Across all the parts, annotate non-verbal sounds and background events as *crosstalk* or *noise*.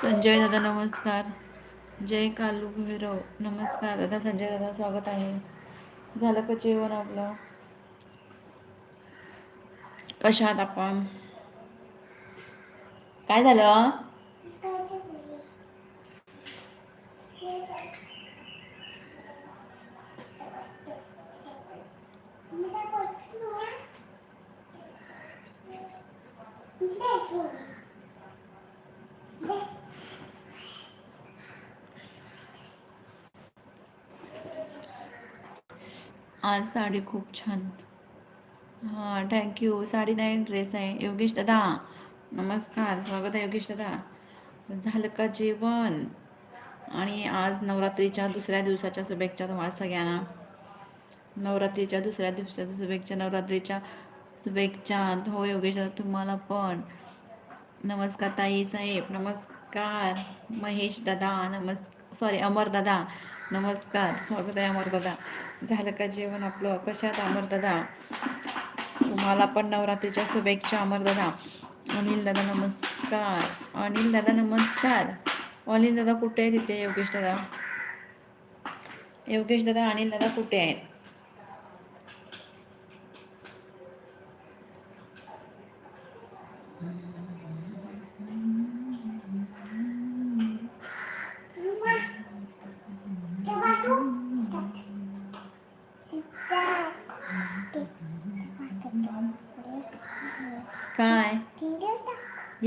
संजय दादा नमस्कार. जय कालू भैरव. नमस्कार. दादा संजय दादा स्वागत आहे. झालं का जेवण आपलं? कशात आपण? काय झालं? आज साडी खूप छान. हां थँक्यू साडी नाही ड्रेस आहे. योगेश दादा नमस्कार. स्वागत आहे योगेश दादा. झालं का जेवण? आणि आज नवरात्रीच्या दुसऱ्या दिवसाच्या शुभेच्छा तुम्हाला सगळ्यांना. नवरात्रीच्या दुसऱ्या दिवसाच्या शुभेच्छा नवरात्रीच्या शुभेच्छा. हो योगेश दादा तुम्हाला पण. नमस्कार ताई साहेब. नमस्कार. महेश दादा नमस् सॉरी अमर दादा. नमस्कार स्वागत आहे अमर दादा. झालं का जेवण आपलं? कशात अमर दादा? तुम्हाला पण नवरात्रीच्या शुभेच्छा अमर दादा. अनिल दादा नमस्कार. अनिल दादा नमस्कार. अनिल दादा कुठे आहे तिथे योगेश दादा. योगेश दादा अनिल दादा कुठे आहेत?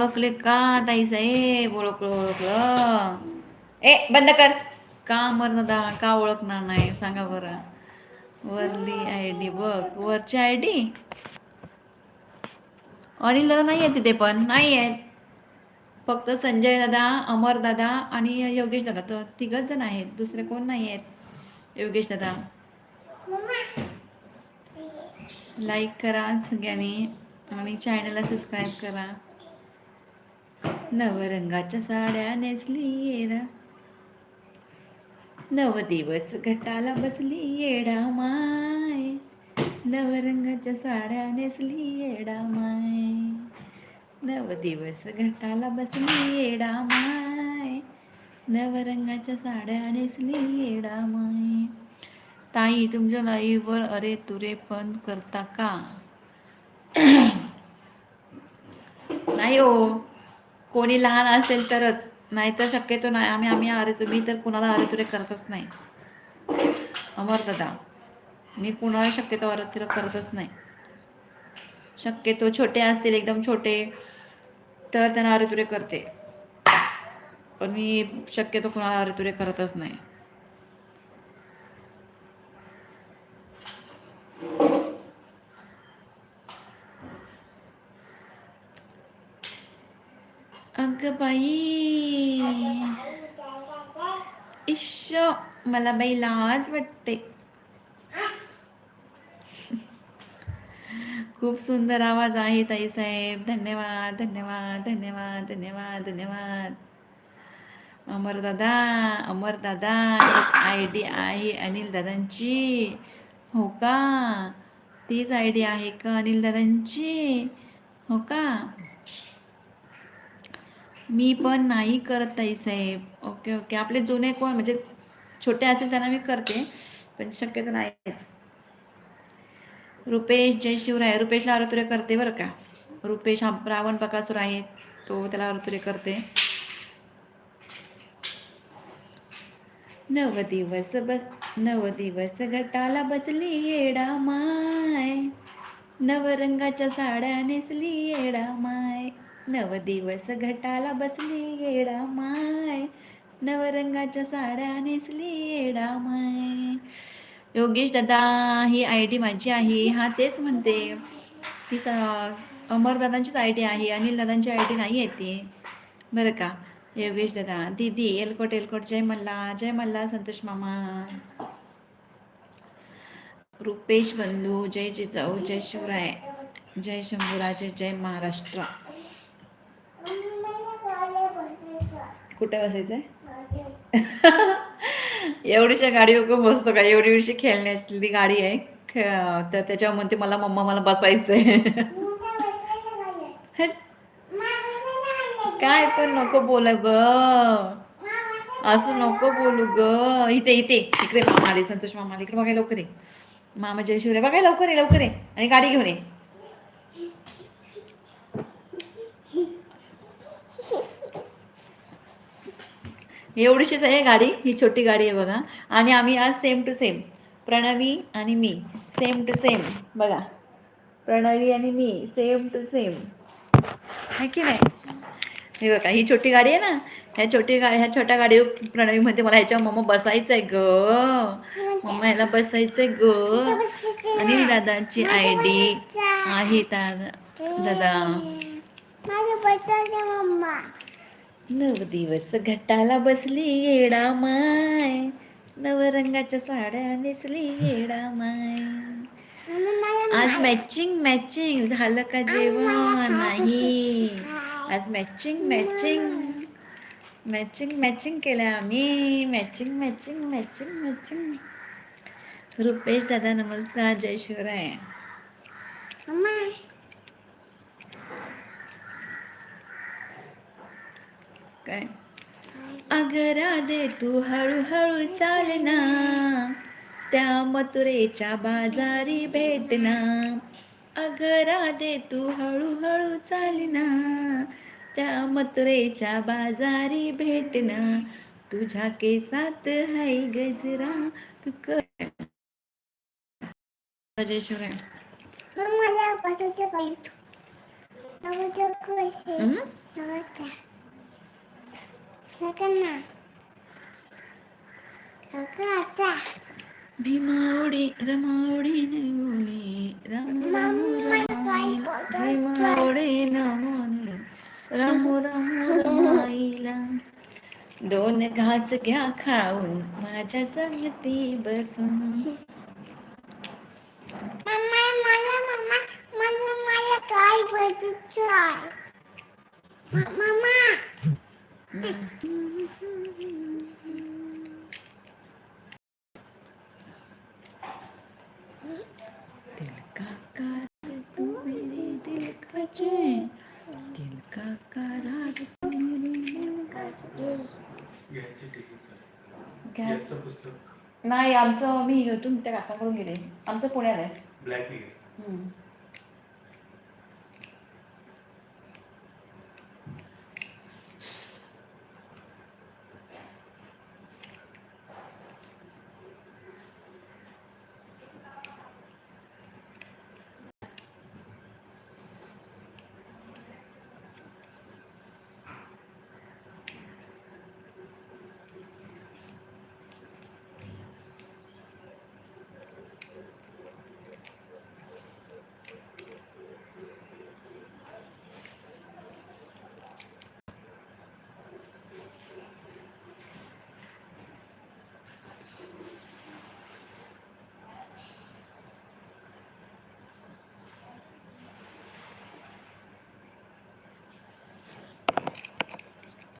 ओळखले का ताई साहेब? ओळखलं ओळखलं. ए बंद कर. का अमर दादा का ओळखणार नाही? सांगा बरं. वरली आय डी बघ. वरची आय डी अनिल दादा नाही आहे तिथे पण. नाही आहेत फक्त संजय दादा अमर दादा आणि योगेश दादा. तर तिघच जण आहेत. दुसरे कोण नाही आहेत योगेश दादा. लाईक करा सगळ्यांनी आणि चॅनलला सबस्क्राईब करा. नवरंगाच्या साड्या नेसली येरा नव दिवस घटाला बसली येडा माय. नवरंगाच्या साड्या नेसली येडा माय. नव दिवस घटाला बसली येडा माय. नवरंगाच्या साड्या नेसली येडा माय. ताई तुमच्या लाईव्हवर अरे तुरे पण करता का? *clears throat* नाही हो. कोणी लहान असेल तरच. नाहीतर शक्यतो नाही. आम्ही आम्ही अरे तुम्ही तर कुणाला अरेतुरे करतच नाही. अमर दादा मी कुणाला शक्यतो अरेतुरे करतच नाही. शक्यतो छोटे असतील एकदम छोटे तर त्यांना अरेतुरे करते. पण मी शक्यतो कुणाला अरेतुरे करतच नाही. अगं बाई इश मला बाई लाज वाटते खूप सुंदर आवाज आहे ताई साहेब धन्यवाद धन्यवाद धन्यवाद धन्यवाद धन्यवाद अमर दादा अमर दादा आय डी आहे अनिल दादांची हो का तीच आय डी आहे का अनिल दादांची हो का मी पण नाही करत ताई साहेब. Okay okay. आपले जुने कोण म्हणजे छोटे असेल त्यांना मी करते पण शक्यतो नाहीच. रुपेश जय शिवराय रुपेशला आरोतुरे करते बरं का. रुपेश हा रावण बकासूर आहे तो त्याला आरोतुरे करते. नव दिवस बस नव दिवस गटाला बसली येडा माय. नवरंगाच्या साड्या नेसली येडा माय. नव दिवस घटाला बसली येडा माय. नवरंगाच्या साड्या नेसली येडा माय. योगेश दादा ही आय डी माझी आहे. हा तेच म्हणते. ती स अमरदादांचीच आय डी आहे. अनिल दादांची आय डी नाही आहे ती. बरं का. योगेश दादा दीदी एलकोट एलकोट. जय मल्ला जय मल्ला संतोष मामा. रुपेश बंधू जय जिजाऊ जय शिवराय. जय शंभूराजे जय महाराष्ट्र. कुठे बसायचं एवढीशा गाडी वगैरे बसतो का? एवढी एवढीशी खेळण्याची गाडी आहे. तर तर त्याच्यामध्ये मला मम्मा मला बसायचं आहे *laughs* काय पण नको बोला ग. असं नको बोलू ग. इथे इथे. इकडे मामा आले. संतोष मामा इकडे बघाय लवकर ये. मामा जयशिवरे बघाय लवकर ये लवकर ये. आणि गाडी घेऊन ये. एवढीशीच आहे गाडी ही छोटी गाडी आहे बघा. आणि आम्ही आज सेम टू सेम प्रणवी आणि मी. सेम टू सेम बघा. प्रणवी आणि मी. सेम टू सेम आहे की नाही? हे बघा ही छोटी गाडी आहे ना. ह्या छोटी गाडी ह्या छोट्या गाडीवर प्रणवीमध्ये मला ह्याच्यावर मम्मा बसायचं आहे ग. मम्मा ह्याला बसायचं आहे ग. आणि दादाची आय डी आहे दादा. दादा मम्मा. नऊ दिवस घटाला बसली येडा माय. नवरंगाच्या साड्या नेसली येडा माय. आज मॅचिंग मॅचिंग झालं का जेवण? नाही. आज मॅचिंग मॅचिंग मॅचिंग मॅचिंग केलं आम्ही. Matching matching matching matching Rupesh दादा नमस्कार. जय शिवराय. काय? अगरा दे तू हळूहळू चालना त्या मथुरेच्या बाजारी भेटना. अगरा दे तू हळूहळू चालना त्या मथुरेच्या बाजारी भेटना. तुझ्या केसात हाय गजरा तू कर. मला बसायचं काही नवचं काय हे हम्म? नवचं सगळं ना आता. भीमावडी रमावडी नवली राम राम रमाईला भीमावडी नमोनी राम राम रमाईला *laughs* दोन घास घ्या खाऊन माझ्या संगती बसून. मम्मा मला मम्मा मला मला काय बसायचं आहे म- मम्मा दिल का करार तू मेरे दिल का चैन दिल का करार तू मेरे दिल का चैन घ्यायची तिकीट चालेल. गॅस गॅसचं पुस्तक. नाही आमचं मी तुम्ही त्या काकाकडून गेले. आमचं पुण्यात आहे. ब्लॅक.